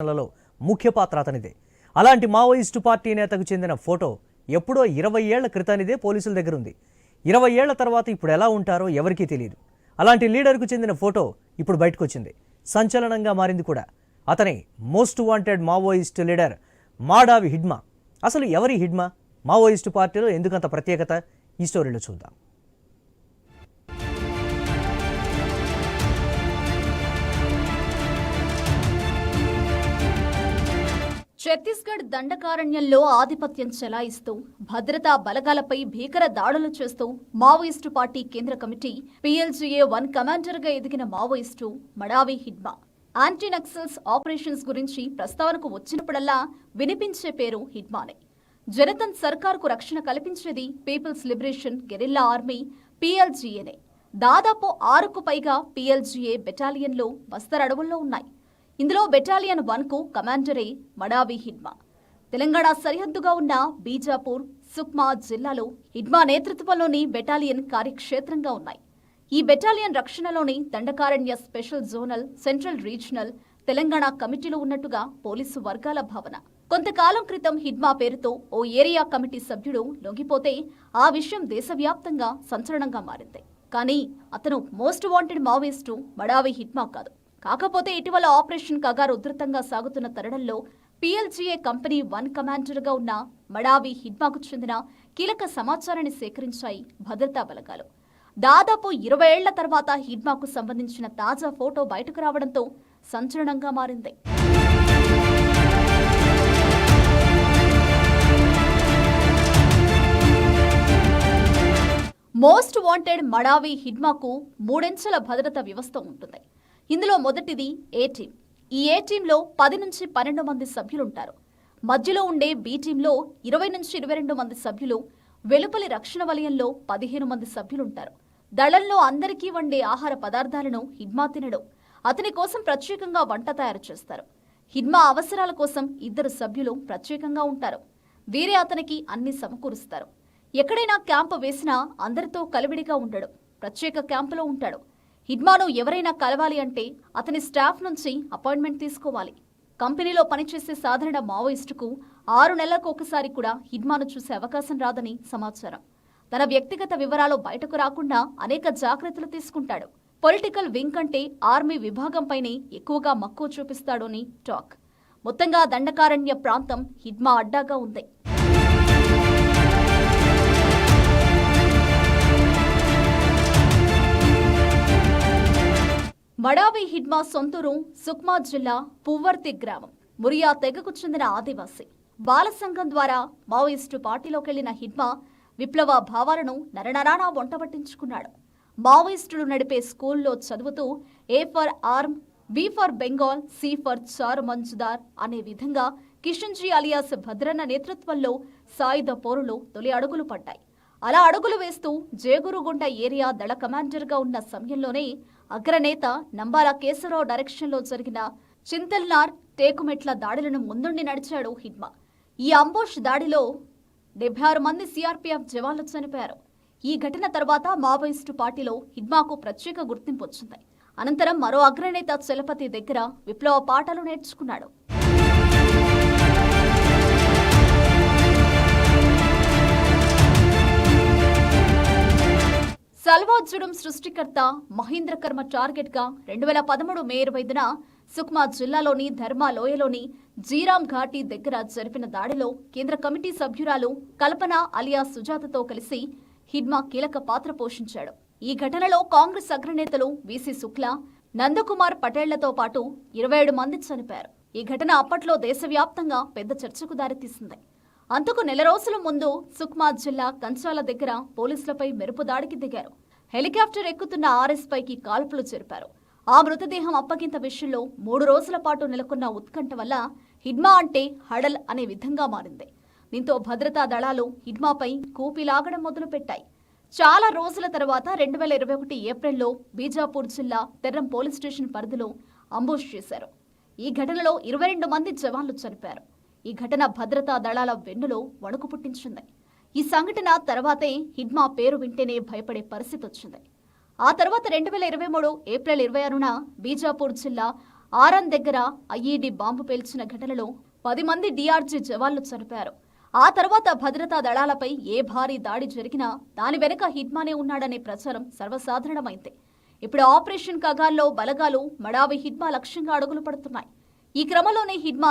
లలో ముఖ్య పాత్ర అతనిదే. అలాంటి మావోయిస్టు పార్టీ నేతకు చెందిన ఫోటో ఎప్పుడో ఇరవై ఏళ్ళ క్రితానిదే పోలీసుల దగ్గర ఉంది ఇరవై ఏళ్ళ తర్వాత ఇప్పుడు ఎలా ఉంటారో ఎవరికీ తెలియదు అలాంటి లీడర్కు చెందిన ఫోటో ఇప్పుడు బయటకు వచ్చింది సంచలనంగా మారింది కూడా. అతని most wanted Maoist leader Madavi Hidma. అసలు ఎవరి హిడ్మా? మావోయిస్టు పార్టీలో ఎందుకంత ప్రత్యేకత? ఈ స్టోరీలో చూద్దాం. ఛత్తీస్గఢ్ దండకారణ్యంలో ఆధిపత్యం చెలాయిస్తూ భద్రతా బలగాలపై భీకర దాడులు చేస్తూ మావోయిస్టు పార్టీ కేంద్ర కమిటీ పీఎల్జీఏ వన్ కమాండర్గా ఎదిగిన maoist Madavi Hidma anti Naxals operations గురించి ప్రస్తావనకు వచ్చినప్పుడల్లా వినిపించే పేరు హిడ్మానే జనతన్ సర్కార్కు రక్షణ కల్పించేది పీపుల్స్ లిబరేషన్ గెరిల్లా ఆర్మీ పీఎల్జీఏనే. దాదాపు ఆరుకు పైగా పీఎల్జీఏ బెటాలియన్లు బస్తర్ అడవుల్లో ఉన్నాయి. ఇందులో బెటాలియన్ వన్కు కమాండరే మడావి హిడ్మా తెలంగాణ సరిహద్దుగా ఉన్న బీజాపూర్ సుక్మా జిల్లాలో హిడ్మా నేతృత్వంలోని బెటాలియన్ కార్యక్షేత్రంగా ఉన్నాయి. ఈ battalion రక్షణలోని Dandakaranya special zonal central regional Telangana కమిటీలో ఉన్నట్టుగా పోలీసు వర్గాల భావన. కొంతకాలం క్రితం హిడ్మా పేరుతో ఓ ఏరియా కమిటీ సభ్యుడు లొంగిపోతే ఆ విషయం దేశవ్యాప్తంగా సంచలనంగా మారింది. కానీ అతను most wanted Maoist Madavi Hidma కాదు. కాకపోతే ఇటీవల ఆపరేషన్ కగారు ఉధృతంగా సాగుతున్న తరుణంలో పిఎల్జీఏ కంపెనీ వన్ కమాండర్గా ఉన్న మడావి హిడ్మాకు చెందిన కీలక సమాచారాన్ని సేకరించాయి భద్రతా బలగాలు. దాదాపు ఇరవై ఏళ్ళ తర్వాత హిడ్మాకు సంబంధించిన తాజా ఫోటో బయటకు రావడంతో సంచలనంగా మారింది. మోస్ట్ వాంటెడ్ మడావి హిడ్మాకు మూడెంచెల భద్రత వ్యవస్థ ఉంటుంది. ఇందులో మొదటిది ఏ టీం ఈ ఏ టీంలో పది నుంచి పన్నెండు మంది సభ్యులుంటారు. మధ్యలో ఉండే బి టీంలో ఇరవై నుంచి ఇరవై రెండు మంది సభ్యులు వెలుపలి రక్షణ వలయంలో పదిహేను మంది సభ్యులుంటారు. దళంలో అందరికీ వండే ఆహార పదార్థాలను హిడ్మా తినడు. అతని కోసం ప్రత్యేకంగా వంట తయారు చేస్తారు. హిడ్మా అవసరాల కోసం ఇద్దరు సభ్యులు ప్రత్యేకంగా ఉంటారు. వీరే అతనికి అన్ని సమకూరుస్తారు. ఎక్కడైనా క్యాంపు వేసినా అందరితో కలివిడిగా ఉండడు. ప్రత్యేక క్యాంపులో ఉంటాడు. హిడ్మాను ఎవరైనా కలవాలి అంటే అతని స్టాఫ్ నుంచి అపాయింట్మెంట్ తీసుకోవాలి. కంపెనీలో పనిచేసే సాధారణ మావోయిస్టుకు ఆరు నెలలకు ఒకసారి కూడా హిడ్మాను చూసే అవకాశం రాదని సమాచారం. తన వ్యక్తిగత వివరాలు బయటకు రాకుండా అనేక జాగ్రత్తలు తీసుకుంటాడు. పొలిటికల్ వింగ్ కంటే ఆర్మీ విభాగంపైనే ఎక్కువగా మక్కువ చూపిస్తాడోని టాక్. మొత్తంగా దండకారణ్య ప్రాంతం హిడ్మా అడ్డాగా ఉంది. మడావి హిడ్మా సొంతూరు సుక్మా జిల్లా పువ్వర్తి గ్రామం. మురియా తెగకు చెందిన ఆదివాసి. బాల సంఘం ద్వారా మావోయిస్టు పార్టీలోకెళ్ళిన హిడ్మా విప్లవ భావాలను నరనరానా వంటబట్టించుకున్నాడు మావోయిస్టులు నడిపే స్కూల్లో చదువుతూ A for arm B for Bengal C for Charu Majumdar అనే విధంగా కిషన్జీ అలియాస్ భద్రన్న నేతృత్వంలో సాయుధ పోరులో తొలి అడుగులు పడ్డాయి. అలా అడుగులు వేస్తూ జేగురుగుంట ఏరియా దళ కమాండర్గా ఉన్న సమయంలోనే అగ్రనేత నంబాల కేశవరావు డైరెక్షన్లో జరిగిన చింతల్నార్ టేకుమెట్ల దాడులను ముందుండి నడిచాడు హిడ్మా ఈ అంబోష్ దాడిలో డెబ్బై ఆరు మంది సిఆర్పీఎఫ్ జవాన్లు చనిపోయారు. ఈ ఘటన తర్వాత మావోయిస్టు పార్టీలో హిడ్మాకు ప్రత్యేక గుర్తింపు వచ్చింది. అనంతరం మరో అగ్రనేత చలపతి దగ్గర విప్లవ పాఠాలు నేర్చుకున్నాడు. సల్వాజుడం సృష్టికర్త మహేంద్ర కర్మ టార్గెట్గా రెండు వేల పదమూడు మే ఇరవైదున సుక్మా జిల్లాలోని ధర్మా లోయలోని జీరాం ఘాటి దగ్గర జరిపిన దాడిలో కేంద్ర కమిటీ సభ్యురాలు కల్పన అలియా సుజాతతో కలిసి హిడ్మా కీలక పాత్ర పోషించాడు. ఈ ఘటనలో కాంగ్రెస్ అగ్రనేతలు వీసీ శుక్లా నందకుమార్ పటేళ్ళతో పాటు ఇరవై ఏడు మంది చనిపోయారు. ఈ ఘటన అప్పట్లో దేశవ్యాప్తంగా పెద్ద చర్చకు దారితీసింది. అంతకు నెల రోజుల ముందు సుక్మా జిల్లా కంచాల దగ్గర పోలీసులపై మెరుపు దాడికి దిగారు. హెలికాప్టర్ ఎక్కుతున్న ఆర్ఎస్ పైకి కాల్పులు జరిపారు. ఆ మృతదేహం అప్పగింత విషయంలో మూడు రోజుల పాటు నెలకొన్న ఉత్కంఠ వల్ల హిడ్మా అంటే హడల్ అనే విధంగా మారింది. దీంతో భద్రతా దళాలు హిడ్మాపై కూపిలాగడం మొదలుపెట్టాయి. చాలా రోజుల తర్వాత రెండు వేల ఇరవై ఒకటి ఏప్రిల్లో బీజాపూర్ జిల్లా తెర్రం పోలీస్ స్టేషన్ పరిధిలో అంబుష్ చేశారు. ఈ ఘటనలో ఇరవై రెండు మంది జవాన్లు చనిపారు ఈ ఘటన భద్రతా దళాల వెన్నులో వణుకు పుట్టించింది. ఈ సంఘటన తర్వాతే హిడ్మా పేరు వింటేనే భయపడే పరిస్థితి వచ్చింది. ఆ తర్వాత రెండు వేల ఇరవై మూడు ఏప్రిల్ ఇరవై ఆరున బీజాపూర్ జిల్లా ఆరన్ దగ్గర ఐఈడి బాంబు పేల్చిన ఘటనలో పది మంది డిఆర్జీ జవాన్లు చనిపారు ఆ తర్వాత భద్రతా దళాలపై ఏ భారీ దాడి జరిగినా దాని వెనుక హిడ్మానే ఉన్నాడనే ప్రచారం సర్వసాధారణమైంది. ఇప్పుడు ఆపరేషన్ కగాల్లో బలగాలు మడావి హిడ్మా లక్ష్యంగా అడుగులు పడుతున్నాయి. ఈ క్రమంలోనే హిడ్మా